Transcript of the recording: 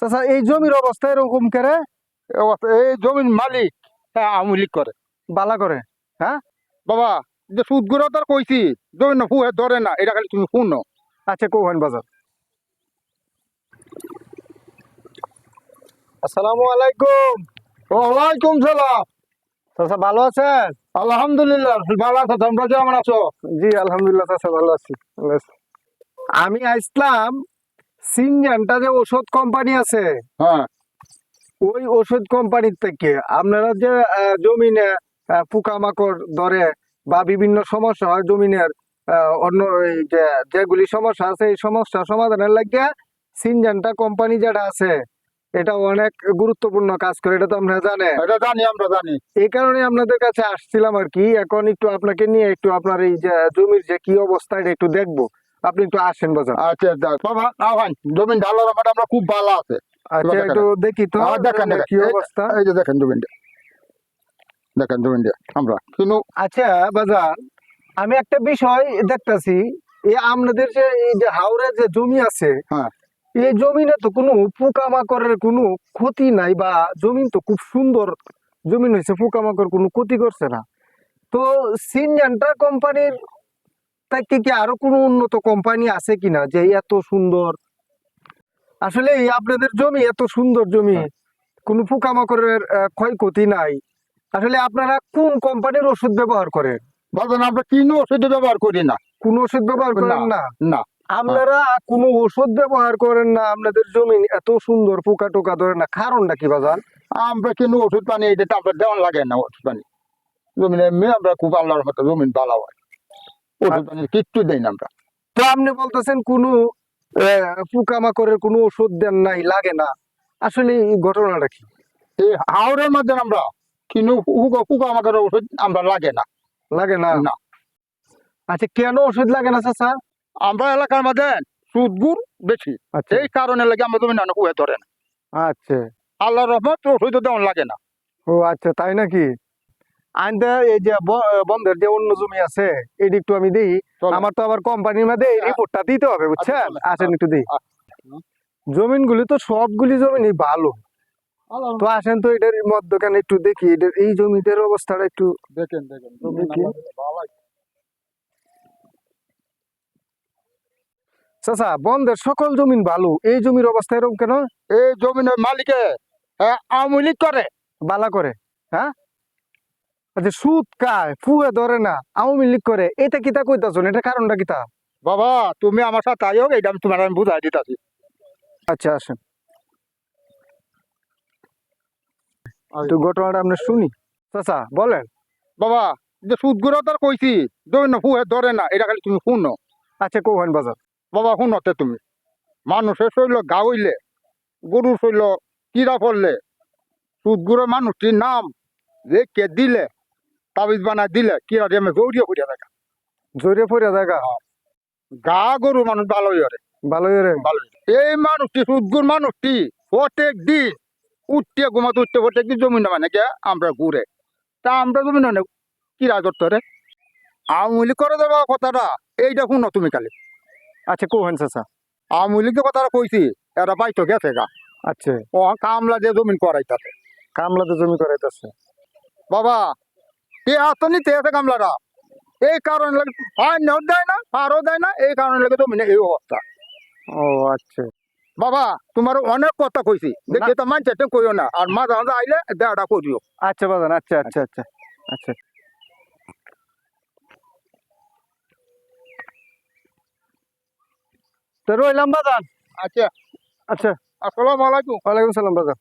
চাচা এই জমির অবস্থা এরকম করে? এই জমির মালিক হ্যাঁ আওয়ামী লীগ করে বালা করে হ্যাঁ? বাবা যে সুদগুলো তার কইছি জমি না ফুয়ে ধরে না এটা খালি তুমি শুনো। আচ্ছা কৌহান বাজার। আসসালামু আলাইকুম। ওয়ালাইকুম সালাম। চাচা ভালো আছেন? আলহামদুলিল্লাহ ভালো আছো তোমরা কেমন আছো? জি আলহামদুলিল্লাহ চাচা ভালো আছি। আমি আসলাম সিনজানটা যে ওষুধ কোম্পানি আছে হ্যাঁ। ওই ওষুধ কোম্পানির থেকে আপনারা যে জমিনে পোকামাকড় ধরে বা বিভিন্ন সমস্যা হয় জমিনের অন্য যে যেগুলি সমস্যা আছে এই সমস্যা সমাধানের লাগিয়ে সিনজানটা কোম্পানি যেটা আছে এটা অনেক গুরুত্বপূর্ণ কাজ করে এটা তো আমরা জানেন এটা জানি আমরা জানি। এই কারণে আপনাদের কাছে আসছিলাম আর কি এখন একটু আপনাকে নিয়ে একটু আপনার এই যে জমির যে কি অবস্থা এটা একটু দেখব। আপনি একটু আসেন বাজার আচ্ছা দেখ, বাবা নাও ভাই জমিন ঢালার ব্যাপারটা আমরা খুব ভালো আছে। আচ্ছা একটু দেখি তো দেখেন, কি অবস্থা। এই যে দেখেন জমিনটা। দেখেন জমিনটা। আমরা কিন্তু আচ্ছা বাজার আমি একটা বিষয় দেখতাছি। এই আপনাদের যে এই যে হাওড়ে যে জমি আছে হ্যাঁ। এই জমিনে তো কোনো পোকামাকড়ের কোনো ক্ষতি নাই বা জমিন তো খুব সুন্দর জমিন হয়েছে পোকামাকড় কোনো ক্ষতি করছে না। তো সিনজান্টা কোম্পানির থেকে কি আরও কোনো উন্নত কোম্পানি আছে কিনা যে এত সুন্দর? আসলে এই আপনাদের জমি এত সুন্দর জমি হ্যাঁ। কোনো পোকামাকড়ের ক্ষয়ক্ষতি নাই। আসলে আপনারা কোন কোম্পানির ওষুধ ব্যবহার করেন? বলবেন আমরা কিনো ওষুধ ব্যবহার করি না? কোন ওষুধ ব্যবহার করেন না না? আপনারা কোনো ওষুধ ব্যবহার করেন না আপনাদের জমি এত সুন্দর পোকা টোকা ধরে না কারণটা কি বাজান? আমরা কিনো ওষুধ পানি এটা আমরা দেওয়ান লাগে না ওষুধ পানি জমিনে আমরা খুব আল্লাহর মতো জমিন ভালো হয়। কিচ্ছু দেই না আমরা। তো আপনি বলতেছেন কোনো পোকামাকড়ের কোনো ওষুধ দেন নাই লাগে না। আসলে ঘটনাটা কি? এই হাওড়ের মধ্যে আমরা কিনো হুকা হুকা ওষুধ আমরা লাগে না। লাগে না? না। আচ্ছা কেন ওষুধ লাগে না চাচা? আমরা এলাকার মধ্যে সুদ গুড় বেশি। আচ্ছা। এই কারণে লাগে আমরা হুয়ে ধরে না আচ্ছা। আল্লাহর রহমত ওষুধ দেওয়ান লাগে না। ও আচ্ছা তাই নাকি? এই যে বন্ধের যে অন্য জমি আছে এটি একটু আমি দিই। আমার তো আবার কোম্পানির মধ্যে এই রিপোর্টটা দিতে হবে বুঝছেন? আসেন একটু দিই। আচ্ছা। জমিনগুলি তো সবগুলি জমিনই ভালো। তো আসেন তো এটার মধ্যখানে একটু দেখি এটার এই জমিটার অবস্থাটা একটু দেখেন দেখেন চাচা বন্ধের সকল জমিন ভালো। এই জমির অবস্থা এরকম কেন? এই জমিনের মালিকে হ্যাঁ আওয়ামী লীগ করে। বালা করে হ্যাঁ? আচ্ছা সুদ কায় ফুয়ে ধরে না আওয়ামী লীগ করে এটা কিতা কইতাছুন এটা কারণটা কিতা বাবা তুমি আমার সাথে আইও এইটা আমি তোমার আমি বুঝাই দিতেছি। আচ্ছা আসেন। একটু ঘটনাটা আপনি শুনি। চাচা বলেন। বাবা যে সুদগুলো তার কইছি জমিন ফুয়ে ধরে না এটা খালি তুমি শুনো। আচ্ছা কৌহান বাজার। বাবা শুনতে তুমি। মানুষের শৈল গাওইলে গরুর শৈল কিরা পড়লে সুদগুলো মানুষটির নাম যে কে দিলে তাবিজ বানায় দিলে কিরা দিয়ে আমি গৌরিয়া করিয়া দেখা জোরে পড়ে দেখা গা গরু মানুষ ভালোই হরে ভালোই রে ভালোই। এই মানুষটি সুদগুর মানুষটি প্রত্যেক দিন উঠতে ঘুমাতে উঠতে প্রত্যেক দিন জমিন মানে কে আমরা ঘুরে। তা আমরা জমিন অনেক কিরা করতে রে? আমুলি করে দেবা কথাটা এইটা শুনো তুমি কালি আচ্ছা কৌহান চাচা। আওয়ামী লীগের কথাটা কইছি এরা বাইতো গেছে গা। আচ্ছা। ও কামলা দিয়ে জমিন করাইতাছে। কামলাতে জমি করাইতেছে। বাবা কে হাত নিতে আছে কামলারা। এই কারণে লাগে ফাইনও দেয় না আরও দেয় না এই কারণে লাগে জমিনে এই অবস্থা। ও আচ্ছা। বাবা তোমার অনেক কথা কইছি। দেখে তো মানছে তো কইও না আর মাঝে মাঝে আইলে দেওয়াটা করিও। আচ্ছা বাজান আচ্ছা আচ্ছা। আচ্ছা আচ্ছা। তো রইলাম বাজান। আচ্ছা। আচ্ছা। আসসালামু আলাইকুম। ওয়ালাইকুম সালাম বাজান।